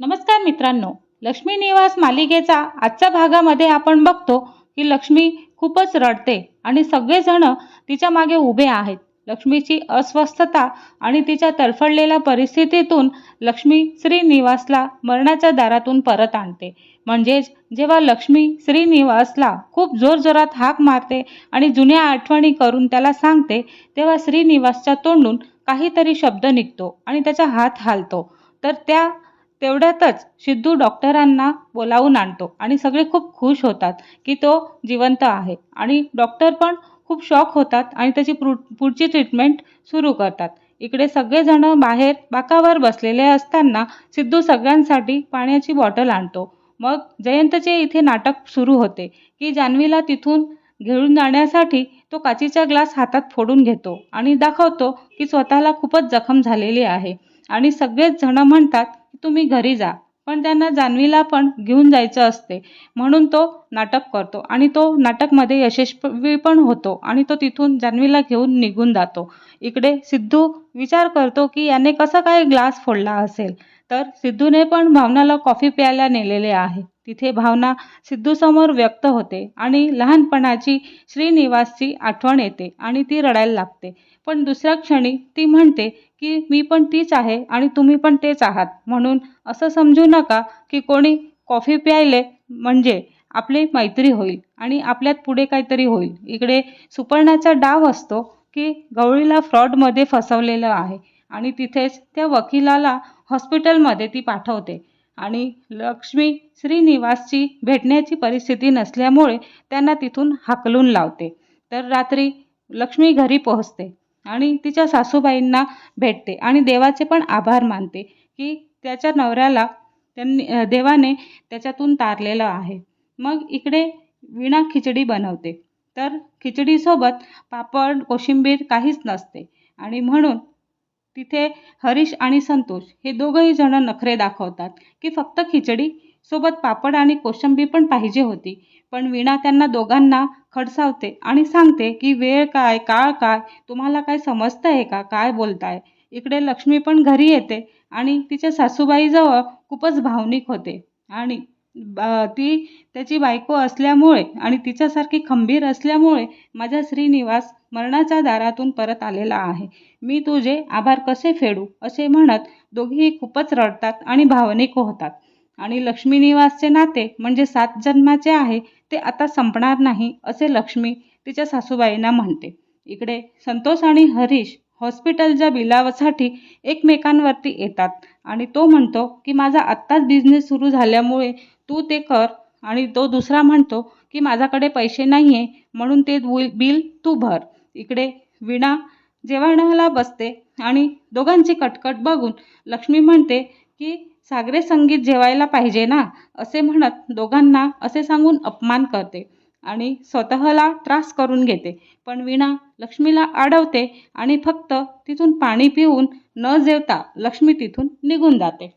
नमस्कार मित्रांनो लक्ष्मी निवास मालिकेचा आजच्या भागामध्ये आपण बघतो की लक्ष्मी खूपच रडते आणि सगळेजण तिच्यामागे उभे आहेत. लक्ष्मीची अस्वस्थता आणि तिच्या तडफडलेल्या परिस्थितीतून लक्ष्मी श्रीनिवासला मरणाच्या दारातून परत आणते. म्हणजेच जेव्हा लक्ष्मी श्रीनिवासला खूप जोरजोरात हाक मारते आणि जुन्या आठवणी करून त्याला सांगते तेव्हा श्रीनिवासच्या तोंडून काहीतरी शब्द निघतो आणि त्याचा हात हालतो. तर त्या तेवढ्यातच सिद्धू डॉक्टरांना बोलावून आणतो आणि सगळे खूप खुश होतात की तो जिवंत आहे. आणि डॉक्टर पण खूप शॉक होतात आणि त्याची पु पुढची ट्रीटमेंट सुरू करतात. इकडे सगळेजण बाहेर बाकावर बसलेले असताना सिद्धू सगळ्यांसाठी पाण्याची बॉटल आणतो. मग जयंतचे इथे नाटक सुरू होते की जान्हवीला तिथून घेऊन जाण्यासाठी तो काचीचा ग्लास हातात फोडून घेतो आणि दाखवतो की स्वतःला खूपच जखम झालेली आहे. आणि सगळेच जण म्हणतात तुम्ही घरी जा. पण त्यांना जान्हवीला पण घेऊन जायचं असते. म्हणून तो नाटक करतो आणि तो नाटकमध्ये यशस्वी पण होतो आणि तो तिथून जान्हवीला घेऊन निघून जातो. इकडे सिद्धू विचार करतो की याने कसा काय ग्लास फोडला असेल? तर सिद्धूने पण भावनाला कॉफी प्यायला नेलेले आहे. तिथे भावना सिद्धूसमोर व्यक्त होते आणि लहानपणाची श्रीनिवासची आठवण येते आणि ती रडायला लागते. पण दुसऱ्या क्षणी ती म्हणते की मी पण तीच आहे आणि तुम्ही पण तेच आहात. म्हणून असं समजू नका की कोणी कॉफी प्यायले म्हणजे आपली मैत्री होईल आणि आपल्यात पुढे काहीतरी होईल. इकडे सुपर्णाचा डाव असतो की गवळीला फ्रॉडमध्ये फसवलेलं आहे आणि तिथेच त्या वकिलाला हॉस्पिटलमध्ये ती पाठवते. आणि लक्ष्मी श्रीनिवासची भेटण्याची परिस्थिती नसल्यामुळे त्यांना तिथून हाकलून लावते. तर रात्री लक्ष्मी घरी पोहोचते आणि तिच्या सासूबाईंना भेटते आणि देवाचे पण आभार मानते की त्याच्या नवऱ्याला त्यांनी देवाने त्याच्यातून तारलेलं आहे. मग इकडे विणा खिचडी बनवते. तर खिचडीसोबत पापड कोशिंबीर काहीच नसते. आणि म्हणून तिथे हरीश आणि संतोष हे दोघंही जण नखरे दाखवतात की फक्त खिचडी सोबत पापड आणि कोशंबी पण पाहिजे होती. पण वीणा त्यांना दोघांना खडसावते आणि सांगते की वेळ काय काळ काय तुम्हाला काय समजतं आहे का? काय बोलताय? इकडे लक्ष्मी पण घरी येते आणि तिच्या सासूबाईजवळ खूपच भावनिक होते. आणि ती त्याची बायको असल्यामुळे आणि तिच्यासारखी खंबीर असल्यामुळे माझा श्रीनिवास मरणाच्या दारातून परत आलेला आहे. मी तुझे आभार कसे फेडू? असे म्हणत दोघेही खूपच रडतात आणि भावनिक होतात. आणि लक्ष्मीनिवासचे नाते म्हणजे सात जन्माचे आहे ते आता संपणार नाही असे लक्ष्मी तिच्या सासूबाईंना म्हणते. इकडे संतोष आणि हरीश हॉस्पिटलच्या बिलासाठी एकमेकांवरती येतात आणि तो म्हणतो की माझा आत्ताच बिझनेस सुरू झाल्यामुळे तू ते कर. आणि तो दुसरा म्हणतो की माझ्याकडे पैसे नाही आहे म्हणून ते बिल तू भर. इकडे विणा जेवणाला बसते आणि दोघांची कटकट बघून लक्ष्मी म्हणते की सागरे संगीत जेवायला पाहिजे ना असे म्हणत दोघांना असे सांगून अपमान करते आणि स्वतःला त्रास करून घेते. पण वीणा लक्ष्मीला अडवते आणि फक्त तिथून पाणी पिऊन न जेवता लक्ष्मी तिथून निघून जाते.